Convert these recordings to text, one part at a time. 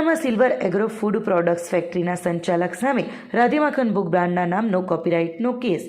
કપરાણામાં silver agro food products ફેક્ટરીના સંચાલક સામે રાધેમાખન ભોગ બ્રાન્ડના નામનો કોપીરાઇટનો કેસ.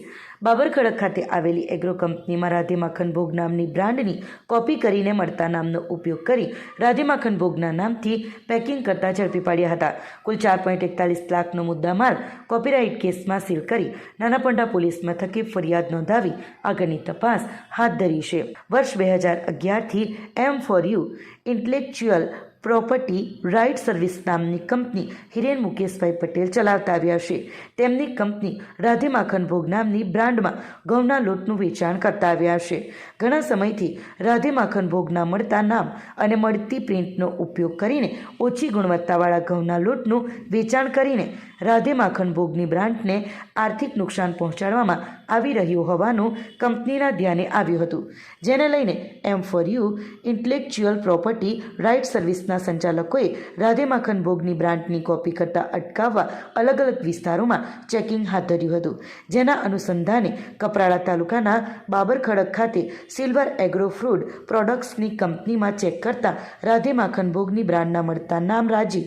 બાબરખડક ખાતે આવેલી એગ્રો કંપનીમાં રાધેમાખન ભોગ નામની બ્રાન્ડની કોપી કરીને મળતા નામનો ઉપયોગ કરી રાધેમાખન ભોગના નામથી પેકિંગ કરતા ઝડપી પાડ્યા હતા. કુલ ચાર પોઈન્ટ એકતાલીસ લાખનો મુદ્દામાલ કોપીરાઇટ કેસમાં સીલ કરી નાનાપંડા પોલીસ મથકે ફરિયાદ નોંધાવી આગળની તપાસ હાથ ધરી છે. વર્ષ બે હજાર અગિયારથી M four U intellectual property right service નામની કંપની હિરેન મુકેશભાઈ પટેલ ચલાવતા આવ્યા છે. તેમની કંપની રાધે માખન ભોગ નામની બ્રાન્ડમાં ઘઉંના લોટનું વેચાણ કરતા આવ્યા છે. ઘણા સમયથી રાધે માખન ભોગના મળતા નામ અને મળતી પ્રિન્ટનો ઉપયોગ કરીને ઓછી ગુણવત્તાવાળા ઘઉંના લોટનું વેચાણ કરીને રાધે માખન ભોગની બ્રાન્ડને આર્થિક નુકસાન પહોંચાડવામાં આવી રહ્યું હોવાનું કંપનીના ધ્યાને આવ્યું હતું, જેને લઈને M four U intellectual property right સર્વિસના સંચાલકોએ રાધે માખન ભોગની બ્રાન્ડની કોપી કરતા અટકાવવા અલગ અલગ વિસ્તારોમાં ચેકિંગ હાથ ધર્યું હતું, જેના અનુસંધાને કપરાડા તાલુકાના બાબરખડક ખાતે સિલ્વર એગ્રો ફ્રૂડ પ્રોડક્ટ્સની કંપનીમાં ચેક કરતા રાધે માખન ભોગની બ્રાન્ડના મળતા નામ રાજી,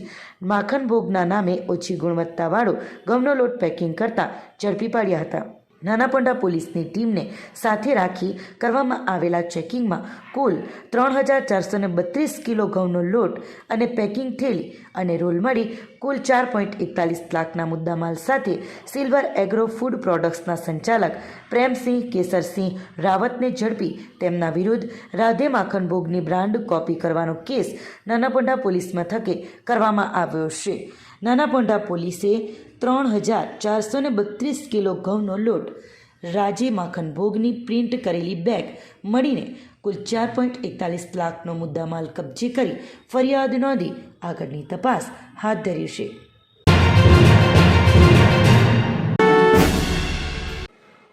માખણ ભોગના નામે ઓછી ગુણવત્તાવાળો ઘઉંનો લોટ પેકિંગ કરતા ઝડપી પાડ્યા હતા. નાનાપંડા પોલીસની ટીમને સાથે રાખી કરવામાં આવેલા ચેકિંગમાં કુલ ત્રણ હજાર ચારસો ને બત્રીસ કિલો ઘઉંનો લોટ અને પેકિંગ થેલી અને રોલ મળી કુલ ચાર પોઈન્ટ એકતાલીસ લાખના મુદ્દામાલ સાથે સિલ્વર એગ્રો ફૂડ પ્રોડક્ટ્સના સંચાલક પ્રેમસિંહ કેસરસિંહ રાવતને ઝડપી તેમના વિરુદ્ધ રાધે માખણ ભોગની બ્રાન્ડ કોપી કરવાનો કેસ નાનાપોંડા પોલીસ મથકે કરવામાં આવ્યો છે. નાનાપોંડા પોલીસે ત્રણ હજાર ચારસો બત્રીસ કિલો ઘઉંનો લોટ રાજી માખન ભોગની પ્રિન્ટ કરેલી બેગ મળીને કુલ ચાર પોઈન્ટ એકતાલીસ લાખનો મુદ્દામાલ કબજે કરી ફરિયાદ નોંધી આગળની તપાસ હાથ ધરી છે.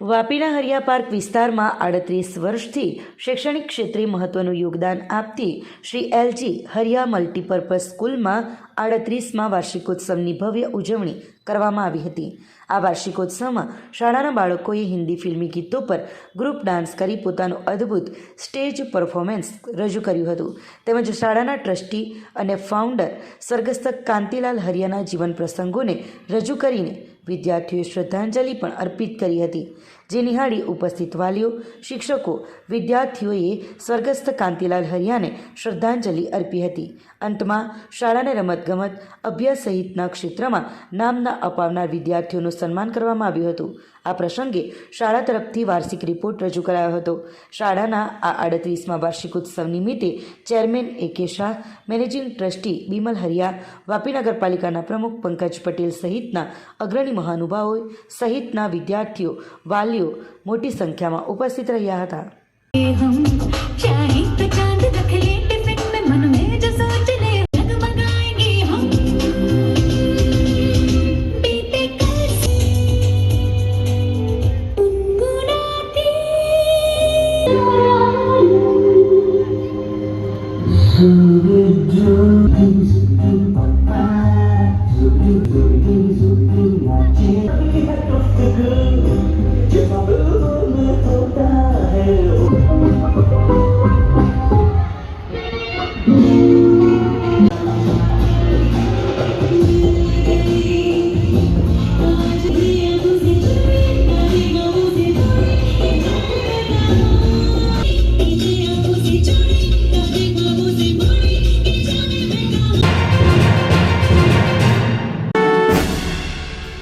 વાપીના હરિયા પાર્ક વિસ્તારમાં આડત્રીસ વર્ષથી શૈક્ષણિક ક્ષેત્રે મહત્વનું યોગદાન આપતી શ્રી એલજી હરિયા મલ્ટીપર્પઝ સ્કૂલમાં આડત્રીસમાં વાર્ષિકોત્સવની ભવ્ય ઉજવણી કરવામાં આવી હતી. આ વાર્ષિકોત્સવમાં શાળાના બાળકોએ હિન્દી ફિલ્મી ગીતો પર ગ્રુપ ડાન્સ કરી પોતાનું અદ્ભુત સ્ટેજ પરફોર્મન્સ રજૂ કર્યું હતું. તેમજ શાળાના ટ્રસ્ટી અને ફાઉન્ડર સ્વર્ગસ્થ કાંતિલાલ હરિયાના જીવન પ્રસંગોને રજૂ કરીને વિદ્યાર્થીઓએ શ્રદ્ધાંજલિ પણ અર્પિત કરી હતી. જે નિહાળી ઉપસ્થિત વાલીઓ, શિક્ષકો, વિદ્યાર્થીઓએ સ્વર્ગસ્થ કાંતિલાલ હરિયાને શ્રદ્ધાંજલિ અર્પી હતી. અંતમાં, શાળાને રમતગમત, અભ્યાસ સહિતના ક્ષેત્રમાં નામના અપાવનાર વિદ્યાર્થીઓનું સન્માન કરવામાં આવ્યું હતું. આ પ્રસંગે શાળા તરફથી વાર્ષિક રિપોર્ટ રજૂ કરાયો હતો. શાળાના આ આડત્રીસમાં વાર્ષિકોત્સવ નિમિત્તે chairman A K Shah, managing trustee Bimal Haria, Vapi નગરપાલિકાના પ્રમુખ પંકજ પટેલ સહિતના અગ્રણી મહાનુભાવો સહિતના વિદ્યાર્થીઓ, વાલીઓ મોટી સંખ્યામાં ઉપસ્થિત રહ્યા હતા.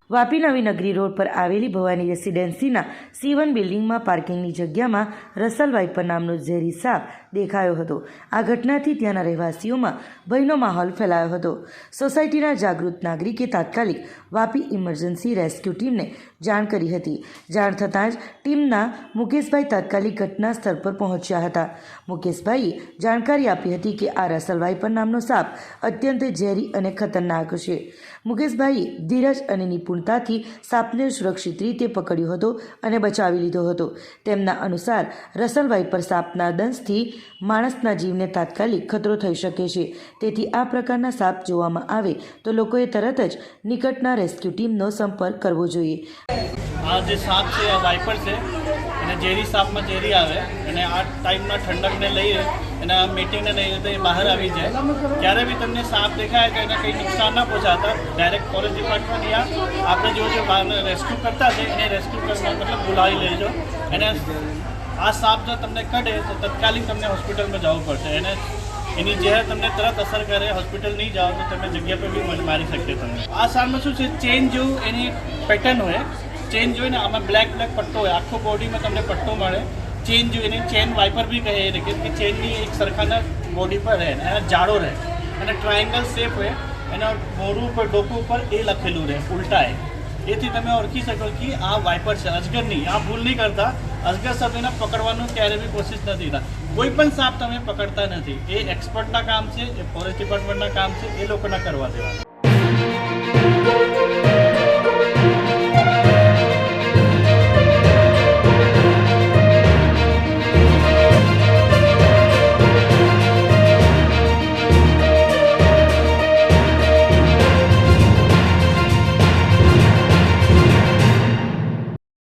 વાપી નવી નગરી રોડ પર આવેલી ભવાની રેસિડેન્સીના સી વન બિલ્ડિંગમાં પાર્કિંગની જગ્યામાં રસલ વાઇપર નામનો ઝેરી સાપ દેખાયો હતો. આ ઘટનાથી ત્યાંના રહેવાસીઓમાં ભયનો માહોલ ફેલાયો હતો. સોસાયટીના જાગૃત નાગરિકે તાત્કાલિક વાપી ઇમરજન્સી રેસ્ક્યુ ટીમને જાણ કરી હતી. જાણ થતાં જ ટીમના મુકેશભાઈ તાત્કાલિક ઘટના સ્થળ પર પહોંચ્યા હતા. મુકેશભાઈએ જાણકારી આપી હતી કે આ રસલવાઈ પર નામનો સાપ અત્યંત ઝેરી અને ખતરનાક છે. મુકેશભાઈએ ધીરજ અને નિપુણતાથી સાપને સુરક્ષિત રીતે પકડ્યો હતો અને બચાવી લીધો હતો. તેમના અનુસાર રસલભાઈ પર સાપના દંશથી માણસના જીવને તાત્કાલિક ખતરો થઈ શકે છે. તેથી આ પ્રકારના સાપ જોવામાં આવે તો લોકોએ તરત જ નિકટના રેસ્ક્યુ ટીમનો સંપર્ક કરવો જોઈએ. આ જે સાપ છે, આ વાઇપર છે, અને ઝેરી સાપમાં ઝેરી આવે અને આ ટાઈમમાં ઠંડકને લઈએ અને આ મીટિંગને લઈએ તો એ બહાર આવી જાય. ક્યારે બી તમને સાપ દેખાય તો એને કંઈ નુકસાન ના પહોંચાતા ડાયરેક્ટ ફોરેસ્ટ ડિપાર્ટમેન્ટ યા આપણે જો બહાર રેસ્ક્યુ કરતા છે, એને રેસ્ક્યુ કરવા મતલબ બોલાવી લેજો. અને આ સાપ જો તમને કઢે તો તત્કાલીન તમને હોસ્પિટલમાં જવું પડશે. એને એની ઝેર તમને તરત અસર કરે, હોસ્પિટલ નહીં જાઓ તો તમે જગ્યા પર બી મારી શકે તમે આ સાપમાં શું છે? ચેન જેવું એની પેટર્ન હોય. ચેન જોઈને આમાં બ્લેક બ્લેક પટ્ટો હોય. આખો બોડીમાં તમને પટ્ટો મળે. ચેન જો એની ચેન વાઇપર બી કહે છે કે ચેનની એક સરખાના બોડી પર રહે એના જાડો રહે. અને ટ્રાયંગલ શેપ હોય. એના મોઢું ઉપર, ડોકું ઉપર એ લખેલું રહે ઉલટાએ એથી તમે ઓળખી શકો કે આ વાઇપર છે. અજગર નહીં. આ ભૂલ નહીં કરતા. અજગર સભ્યને પકડવાનું ક્યારે બી કોશિશ નથી થતા કોઈ પણ સાપ તમે પકડતા નથી. એ એક્સપર્ટના કામ છે, એ ફોરેસ્ટ ડિપાર્ટમેન્ટના કામ છે, એ લોકોના કરવા દેવા